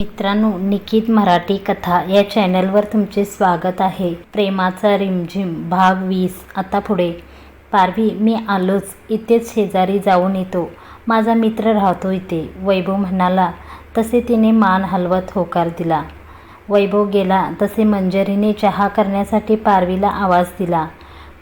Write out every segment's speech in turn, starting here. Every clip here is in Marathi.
मित्रांनो निकित मराठी कथा या चॅनलवर तुमचे स्वागत आहे. प्रेमाचा रिमझिम भाग वीस. आता पुढे. पारवी मी आलोच. इथेच शेजारी जाऊन येतो. माझा मित्र राहतो इथे. वैभव म्हणाला तसे तिने मान हलवत होकार दिला. वैभव गेला. तसे मंजरीने चहा करण्यासाठी पारवीला आवाज दिला.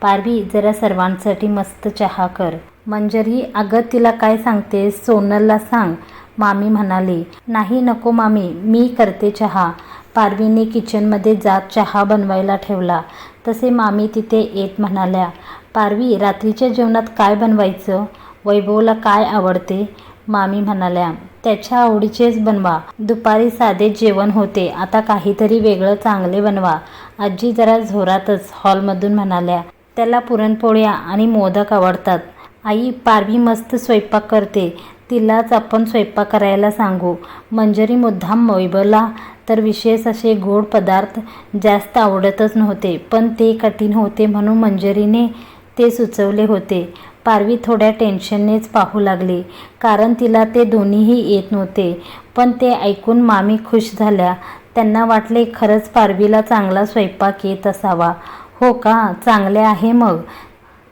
पारवी जरा सर्वांसाठी मस्त चहा कर. मंजरी अगं तिला काय सांगते सोनलला सांग. मामी म्हणाली नाही नको मामी मी करते चहा. पारवीने किचनमध्ये जात चहा बनवायला ठेवला. तसे मामी तिथे येत म्हणाल्या पारवी रात्रीच्या जेवणात काय बनवायचं? वैभवला काय आवडते? मामी म्हणाल्या त्याच्या आवडीचेच बनवा. दुपारी साधे जेवण होते. आता काहीतरी वेगळं चांगले बनवा. आजी जरा झोरातच हॉलमधून म्हणाल्या त्याला पुरणपोळ्या आणि मोदक आवडतात. आई पारवी मस्त स्वयंपाक करते. तिलाच आपण स्वयंपाक करायला सांगू. मंजरी मुद्दाम वैभवला तर विशेष असे गोड पदार्थ जास्त आवडतच नव्हते पण ते कठीण होते म्हणून मंजरीने ते सुचवले होते. पारवी थोड्या टेन्शननेच पाहू लागली. कारण तिला ते दोन्हीही येत नव्हते पण ते ऐकून मामी खुश झाल्या. त्यांना वाटले खरंच पारवीला चांगला स्वयंपाक येत असावा. हो का? चांगले आहे मग.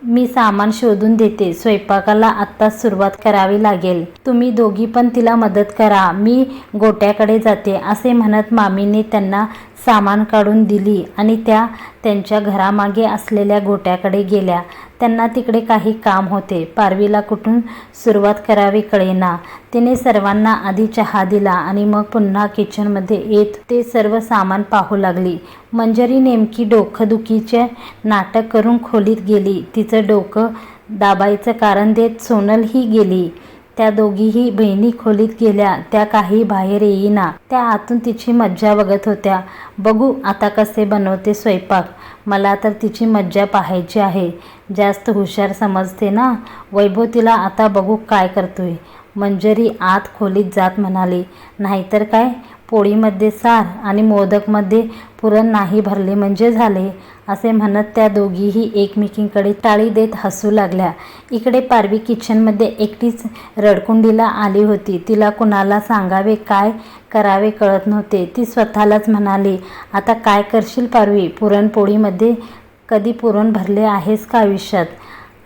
मी सामान शोधून देते. स्वयंपाकाला आत्ताच सुरुवात करावी लागेल. तुम्ही दोघी पण तिला मदत करा. मी गोट्याकडे जाते असे म्हणत मामीने त्यांना सामान काढून दिली आणि त्या त्यांच्या घरामागे असलेल्या गोट्याकडे गेल्या. त्यांना तिकडे काही काम होते. पारवीला कुठून सुरुवात करावी कळेना. तिने सर्वांना आधी चहा दिला आणि मग पुन्हा किचनमध्ये येत ते सर्व सामान पाहू लागली. मंजरी नेमकी डोकंदुखीचे नाटक करून खोलीत गेली. तिचं डोकं दाबायचं कारण देत सोनल ही गेली. त्या दोघीही बहिणी खोलीत गेल्या. त्या काही बाहेर येईना. त्या आतून तिची मज्जा बघत होत्या. बघू आता कसे बनवते स्वयंपाक. मला तर तिची मज्जा पाहायची आहे. जास्त हुशार समजते ना? वैभव तिला आता बघू काय करतोय. मंजरी आत खोलीत जात म्हणाली. नाहीतर काय? पोळीमध्ये सार आणि मोदकमध्ये पुरण नाही भरले म्हणजे झाले असे म्हणत त्या दोघीही एकमेकींकडे टाळी देत हसू लागल्या. इकडे पारवी किचनमध्ये एकटीच रडकुंडीला आली होती. तिला कुणाला सांगावे काय करावे कळत नव्हते. ती स्वतःलाच म्हणाली आता काय करशील पारवी? पुरणपोळीमध्ये कधी पुरण भरले आहेस का आयुष्यात?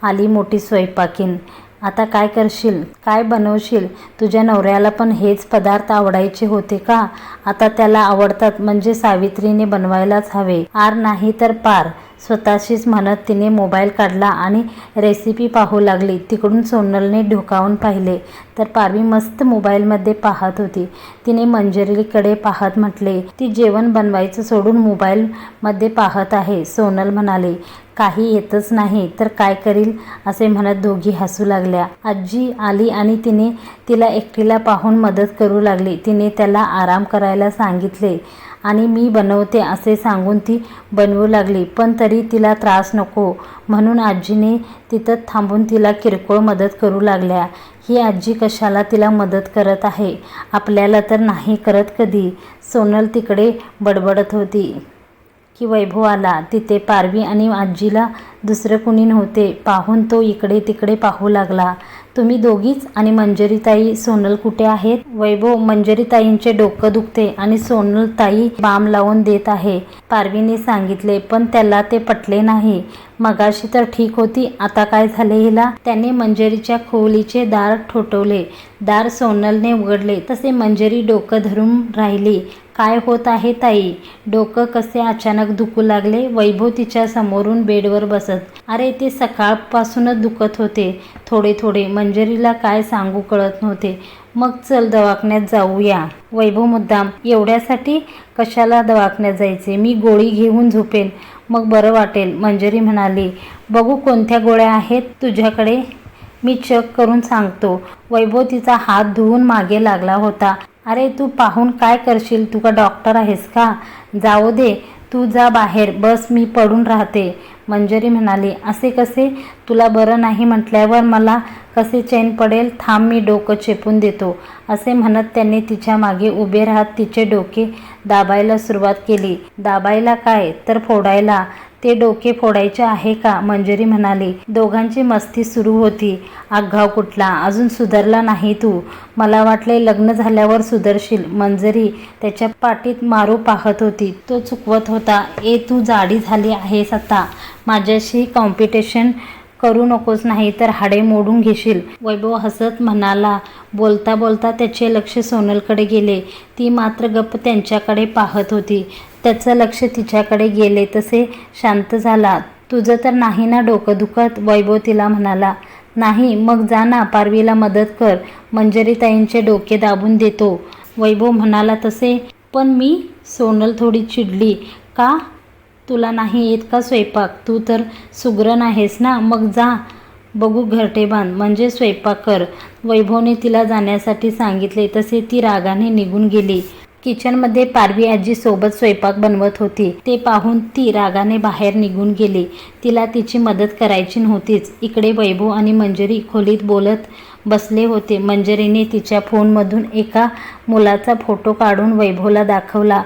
आली मोठी स्वयंपाकीन आता काय करशील? काय बनवशील? तुझ्या नवऱ्याला पण हेच पदार्थ आवडायचे होते का? आता त्याला आवडतात म्हणजे सावित्रीने बनवायलाच हवे. आर नाही तर पार. स्वतःशीच म्हणत तिने मोबाईल काढला आणि रेसिपी पाहू लागली. तिकडून सोनलने ढोकावून पाहिले. तर पारवी मस्त मोबाईलमध्ये पाहत होती. तिने मंजरीकडे पाहत म्हटले ती जेवण बनवायचं सोडून मोबाईलमध्ये पाहत आहे सोनल म्हणाले. काही येतच नाही तर काय करील? असे म्हणत दोघी हसू लागल्या. आजी आली आणि तिने तिला एकटीला पाहून मदत करू लागली. तिने त्याला आराम करायला सांगितले. आणि मी बनवते असे सांगून ती बनवू लागली. पण तरी तिला त्रास नको. म्हणून आजीने तिथं थांबून तिला किरकोळ मदत करू लागल्या. ही आजी कशाला तिला मदत करत आहे? आपल्याला तर नाही करत कधी? सोनल तिकडे बडबडत होती की वैभव आला. तिथे पारवी आणि आजीला दुसरं कुणी नव्हते. पाहून तो इकडे तिकडे पाहू लागला. तुम्ही दोघीच आणि मंजरीताई सोनल कुठे आहेत? वैभव मंजरीताईंचे डोकं दुखते आणि सोनल ताई बाम लावून देत आहे. पारवीने सांगितले पण त्याला ते पटले नाही. मगाशी तर ठीक होती आता काय झाले हिला? त्याने मंजरीच्या खोलीचे दार ठोठवले. दार सोनलने उघडले. तसे मंजरी डोकं धरून राहिली. काय होत आहे ताई? डोकं कसे अचानक दुखू लागले वैभव तिच्या समोरून बेडवर बसत. अरे ते सकाळपासूनच दुखत होते. थोडे थोडे. मंजरीला काय सांगू कळत नव्हते. मग चल दवाखान्यात जाऊया. वैभव मुद्दाम एवढ्यासाठी कशाला दवाखान्यात जायचे? मी गोळी घेऊन झोपेन. मग बरं वाटेल. मंजरी म्हणाली बघू कोणत्या गोळ्या आहेत तुझ्याकडे? मी चेक करून सांगतो. वैभव तिचा हात धुवून मागे लागला होता. अरे तू पाहून काय करशील? तू का डॉक्टर आहेस का? जाऊ दे. तू जा बाहेर बस मी पडून राहते. मंजरी म्हणाली असे कसे? तुला बरं नाही म्हटल्यावर मला कसे चैन पडेल? थांब मी डोकं चेपून देतो. असे म्हणत त्यांनी तिच्यामागे उभे राहत तिचे डोके दाबायला सुरुवात केली. दाबायला काय? तर फोडायला. ते डोके फोडायचे आहे का? मंजरी म्हणाली. दोघांची मस्ती सुरू होती. आघाव कुठला? अजून सुधारला नाही तू. मला वाटले लग्न झाल्यावर सुधरशील. मंजरी त्याच्या पाठीत मारू पाहत होती. तो चुकवत होता. ए तू जाडी झाली आहेस आता. माझ्याशी कॉम्पिटिशन करू नकोस नाही तर हाडे मोडून घेशील. वैभव हसत म्हणाला. बोलता बोलता त्याचे लक्ष सोनलकडे गेले. ती मात्र गप्प त्यांच्याकडे पाहत होती. त्याचं लक्ष तिच्याकडे गेले. तसे शांत झाला. तुझं तर नाही ना डोकं दुखत? वैभव तिला म्हणाला. नाही मग जा ना पारवीला मदत कर. मंजरीताईंचे डोके दाबून देतो. वैभव म्हणाला तसे? पण मी सोनल थोडी चिडली. का? तुला नाही येत का स्वयंपाक? तू तर सुगरण आहेस ना? मग जा. बघू घरटे बांध. म्हणजे स्वयंपाक कर. वैभवने तिला जाण्यासाठी सांगितले. तसे ती रागाने निघून गेली. किचनमध्ये पारवी आजी सोबत स्वयंपाक बनवत होती. ते पाहून ती रागाने बाहेर निघून गेली. तिला तिची मदत करायची नव्हतीच. इकडे वैभव आणि मंजरी खोलीत बोलत बसले होते. मंजरीने तिच्या फोनमधून एका मुलाचा फोटो काढून वैभवला दाखवला.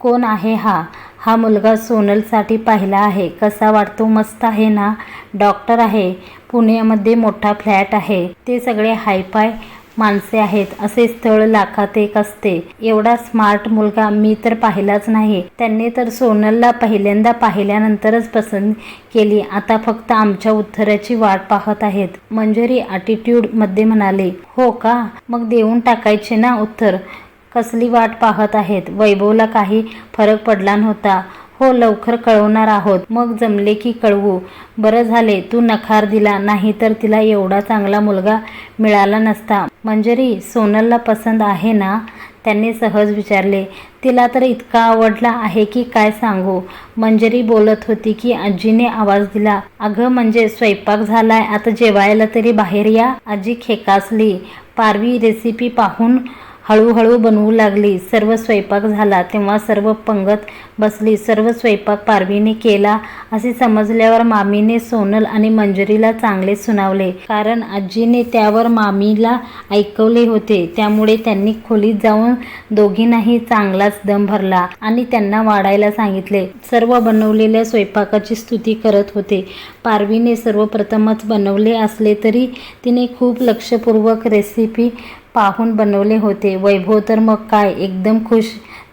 कोण आहे हा? हा मुलगा सोनलसाठी पाहिला आहे. कसा वाटतो? मस्त आहे ना? डॉक्टर आहे. पुण्यामध्ये मोठा फ्लॅट आहे. ते सगळे हायफाय माणसे आहेत. असे स्थळ लाखात एक असते. एवढा स्मार्ट मुलगा मी तर पाहिलाच नाही. त्यांनी तर सोनलला पहिल्यांदा पाहिल्यानंतरच पसंत केली. आता फक्त आमच्या उत्तराची वाट पाहत आहेत. मंजरी ॲटिट्यूडमध्ये म्हणाले हो का? मग देऊन टाकायचे ना उत्तर कसली वाट पाहत आहेत? वैभवला काही फरक पडला नव्हता. हो लवकर कळवणार आहोत. मग जमले की कळवू. बरं झाले तू नकार दिला. नाही तर तिला एवढा चांगला मुलगा मिळाला नसता. म्हणजे मंजरी सोनलला पसंत आहे ना? त्यांनी सहज विचारले तिला तर इतका आवडला आहे की काय सांगू? मंजरी बोलत होती की आजीने आवाज दिला अगं म्हणजे स्वयंपाक झालाय आता जेवायला तरी बाहेर या. आजी खेकासली पारवी रेसिपी पाहून हळूहळू बनवू लागली. सर्व स्वयंपाक झाला तेव्हा सर्व पंगत बसली. सर्व स्वयंपाक पारवीने केला असे समजल्यावर मामीने सोनल आणि मंजरीला चांगले सुनावले. कारण आजीने त्यावर मामीला ऐकवले होते. त्यामुळे त्यांनी खोलीत जाऊन दोघींनाही चांगलाच दम भरला आणि त्यांना वाढायला सांगितले. सर्व बनवलेल्या स्वयंपाकाची स्तुती करत होते. पारवीने सर्वप्रथमच बनवले असले तरी तिने खूप लक्षपूर्वक रेसिपी पाहून बनवले होते. वैभव तर मग काय? एकदम खुश.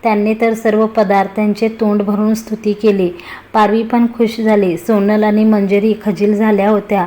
त्यांनी तर सर्व पदार्थांचे तोंड भरून स्तुती केली. पारवी पण खुश झाली. सोनल आणि मंजरी खजील झाल्या होत्या.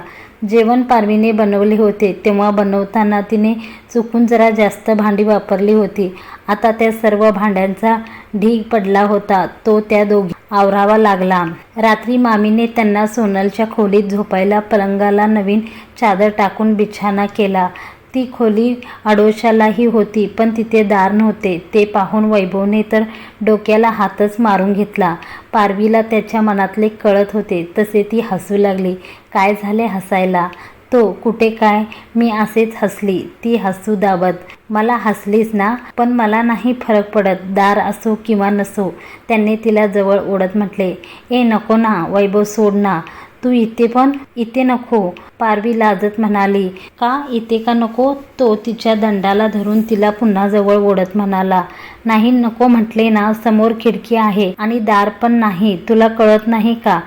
जेवण पारवीने बनवले होते. तेव्हा बनवताना तिने चुकून जरा जास्त भांडी वापरली होती. आता त्या सर्व भांड्यांचा ढीग पडला होता. तो त्या दोघी आवरावा लागला. रात्री मामीने त्यांना सोनलच्या खोलीत झोपायला पलंगाला नवीन चादर टाकून बिछाना केला. ती खोली आडोशालाही होती पण तिथे दार नव्हते. ते पाहून वैभवने तर डोक्याला हातच मारून घेतला. पारवीला त्याच्या मनातले कळत होते तसे ती हसू लागली. काय झाले हसायला? तो कुठे काय? मी असेच हसली. ती हसू दाबत. मला हसलीस ना पण मला नाही फरक पडत. दार असो किंवा नसो त्यांनी तिला जवळ ओढत म्हटले. ए नको ना वैभव सोड ना. तू इथे पण इथे नको पारवी लाजत म्हणाली. का इथे का नको? तो तिच्या दंडाला धरून तिला पुन्हा जवळ ओढत म्हणाला. नाही नको म्हटले ना समोर खिडकी आहे आणि दार पण नाही. तुला कळत नाही का?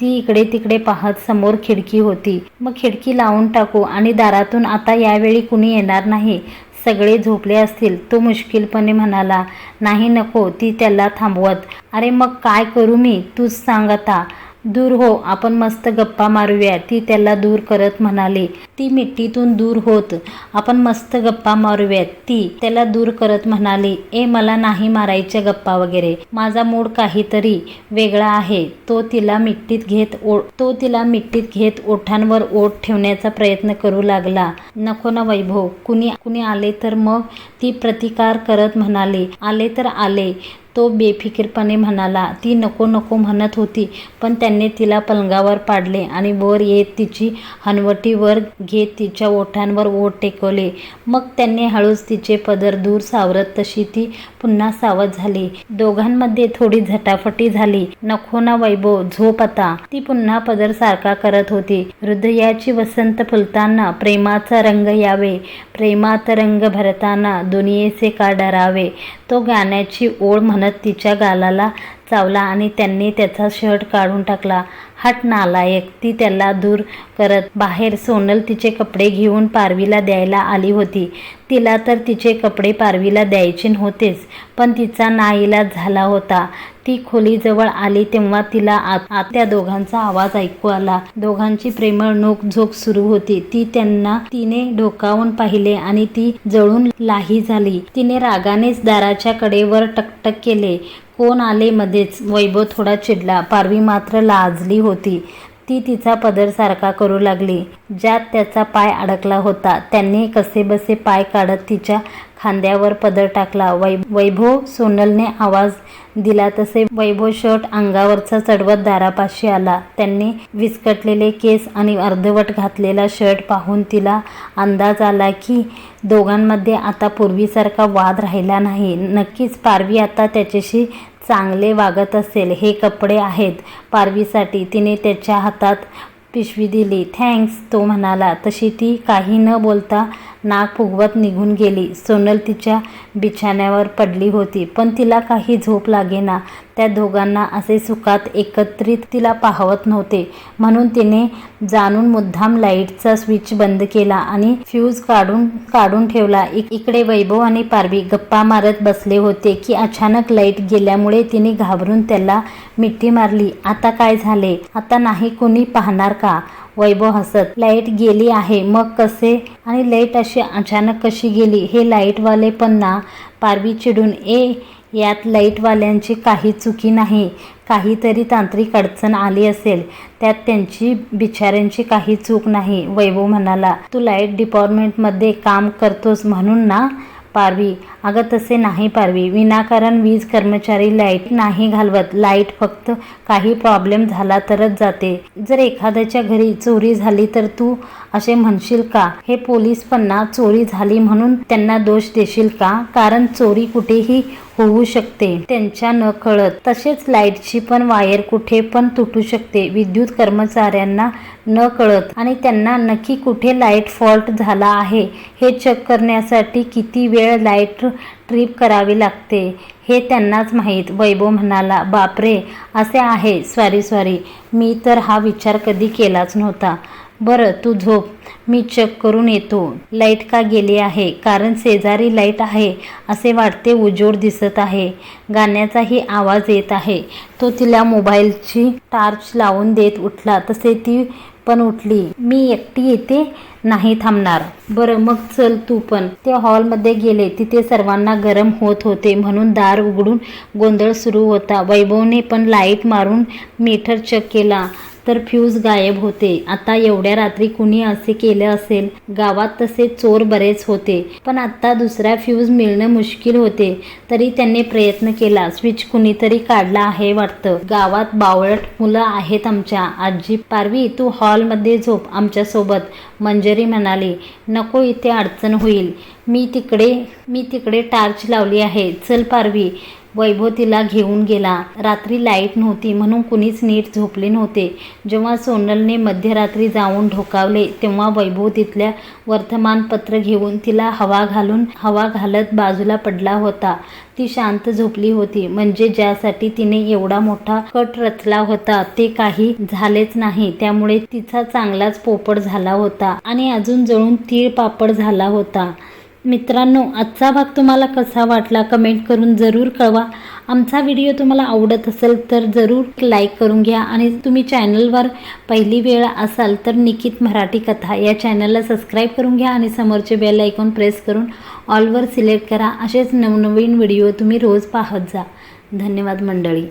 ती इकडे तिकडे पाहत समोर खिडकी होती. मग खिडकी लावून टाकू आणि दारातून आता यावेळी कुणी येणार नाही. सगळे झोपले असतील तो मुश्किलपणे म्हणाला. नाही नको ती त्याला थांबवत. अरे मग काय करू मी? तूच सांग आता. दूर हो आपण मस्त गप्पा मारूया ती त्याला दूर करत म्हणाली ती मिट्टीतून दूर होत आपण मस्त गप्पा मारूयात. ती त्याला दूर करत म्हणाली ए मला नाही मारायच्या गप्पा वगैरे. माझा मूड काहीतरी वेगळा आहे. तो तिला मिट्टीत घेत ओ तो तिला मिट्टीत घेत ओठांवर ओठ ठेवण्याचा प्रयत्न करू लागला. नको ना वैभव कुणी कुणी आले तर मग? ती प्रतिकार करत म्हणाली आले तर आले तो बेफिकीरपणे म्हणाला ती नको नको म्हणत होती पण त्यांनी तिला पलंगावर पाडले आणि वर येत तिची हनवटी वर घेत तिच्या ओठांवर ओठ टेकवले. मग त्यांनी हळूच तिचे पदर दूर सावरत तशी ती पुन्हा सावध झाली. दोघांमध्ये थोडी झटाफटी झाली. नको ना वैभव झोप आता. ती पुन्हा पदर सारखा करत होती. हृदयाची वसंत फुलताना प्रेमाचा रंग यावे प्रेमात रंग भरताना दुनियेचे का डरावे. तो गाण्याची ओळ म्हणत तिच्या गालाला चावला आणि त्यांनी त्याचा शर्ट काढून टाकला. हट नालायक ती त्याला दूर करत बाहेर सोनल तिचे कपडे घेऊन पारवीला द्यायला आली होती. तिला तर तिचे कपडे पारवीला द्यायचे नव्हतेच पण तिचा नाईलाज झाला होता. ती खोलीजवळ आली तेव्हा तिला आत त्या दोघांचा आवाज ऐकू आला. दोघांची प्रेमळ नोकझोक सुरू होती. ती त्यांना तिने डोकावून पाहिले आणि ती जळून लाही झाली. तिने रागानेच दाराच्या कडेवर टकटक केले. कोण आले मध्येच? वैभव थोडा चिडला. पारवी मात्र लाजली होती. ती तिचा पदर सारखा करू लागली. ज्यात त्याचा पाय अडकला होता. त्यांनी कसेबसे पाय काढत तिच्या खांद्यावर पदर टाकला. वै वैभव सोनलने आवाज दिला तसे वैभव शर्ट अंगावरचा चढवत दारापाशी आला. त्यांनी विस्कटलेले केस आणि अर्धवट घातलेला शर्ट पाहून तिला अंदाज आला की दोघांमध्ये आता पूर्वीसारखा वाद राहिला नाही. नक्कीच पारवी आता त्याच्याशी चांगले वागत असेल हे कपडे आहेत. पारवीसाठी तिने त्याच्या हातात पिशवी दिली. थँक्स तो म्हणाला. तशी ती काही न बोलता नाक फुगवत निघून गेली. सोनल तिच्या बिछाण्यावर पडली होती पण तिला काही झोप लागेना. त्या दोघांना असे सुखात एकत्रित तिला पाहवत नव्हते. म्हणून तिने जाणून मुद्दाम लाईटचा स्विच बंद केला आणि फ्यूज काढून काढून ठेवला. इक इकडे वैभव आणि पारवी गप्पा मारत बसले होते की अचानक लाइट गेल्यामुळे तिने घाबरून त्याला मिठी मारली. आता काय झाले? आता नाही कोणी पाहणार का? वैभव हसत लाइट गेली आहे मग कसे? आणि लाइट अशी अचानक कशी गेली? हे लाईटवाले पण ना पारवी चिडून ए यात लाईटवाल्यांची काही चुकी नाही. काहीतरी तांत्रिक अडचण आली असेल. त्यात त्यांची बिचाऱ्यांची काही चूक नाही. वैभव म्हणाला तू लाइट डिपार्टमेंटमध्ये काम करतोस म्हणून ना पारवी? अगं तसे नाही पारवी. विनाकारण वीज कर्मचारी लाइट नाही घालवत. लाइट फक्त काही प्रॉब्लेम झाला तरच जाते. जर एखाद्याच्या घरी चोरी झाली तर तू असे म्हणशील का? हे पोलीसपणा चोरी झाली म्हणून त्यांना दोष देशील का? कारण चोरी कुठेही होऊ शकते. त्यांच्या न कळत. तसेच लाईटची पण वायर कुठे पण तुटू शकते. विद्युत कर्मचाऱ्यांना न कळत. आणि त्यांना नक्की कुठे लाइट फॉल्ट झाला आहे हे चेक करण्यासाठी किती वेळ लाइट ट्रिप करावी लागते. हे त्यांनाच माहीत. वैभव म्हणाला बापरे असे आहे. स्वारी स्वारी मी तर हा विचार कधी केलाच नव्हता. बरं तू झोप. मी चेक करून येतो. लाइट का गेली आहे? कारण शेजारी लाइट आहे. असे वाटते उजोड दिसत आहे. गाण्याचाही आवाज येत आहे. तो तिला मोबाईलची टार्च लावून देत उठला. तसे ती पण उठली. मी एकटी येते नाही थांबणार. बरं मग चल तू पण. ते हॉलमध्ये गेले. तिथे सर्वांना गरम होत होते म्हणून दार उघडून गोंधळ सुरू होता. वैभवने पण लाइट मारून मीटर चेक केला. तर फ्यूज गायब होते. आता एवढ्या रात्री कुणी असे केलं असेल? गावात तसे चोर बरेच होते. पण आता दुसरा फ्यूज मिळणं मुश्किल होते. तरी त्यांनी प्रयत्न केला. स्विच कुणीतरी काढला आहे वाटतं. गावात बावळट मुलं आहेत आमच्या. आजी पारवी तू हॉलमध्ये झोप आमच्यासोबत मंजरी म्हणाली नको इथे अडचण होईल. मी तिकडे मी तिकडे टार्च लावली आहे. चल पारवी. वैभव तिला घेऊन गेला. रात्री लाइट नव्हती म्हणून कुणीच नीट झोपले नव्हते. जेव्हा सोनलने मध्यरात्री जाऊन ढोकावले तेव्हा वैभव तिथल्या वर्तमानपत्र घेऊन तिला हवा घालून हवा घालत बाजूला पडला होता. ती शांत झोपली होती. म्हणजे ज्यासाठी तिने एवढा मोठा कट रचला होता ते काही झालेच नाही. त्यामुळे तिचा चांगलाच पोपट झाला होता आणि अजून जळून तीळ पापड झाला होता. मित्रांनो आजचा भाग तुम्हाला कसा वाटला कमेंट करून जरूर कळवा. आमचा व्हिडिओ तुम्हाला आवडत असेल तर जरूर लाईक करून घ्या आणि तुम्ही चॅनलवर पहिली वेळ असाल तर निकित मराठी कथा या चॅनलला सबस्क्राईब करून घ्या आणि समोरचे बेल ऐकून प्रेस करून ऑलवर सिलेक्ट करा. असेच नवनवीन व्हिडिओ तुम्ही रोज पाहत जा. धन्यवाद मंडळी.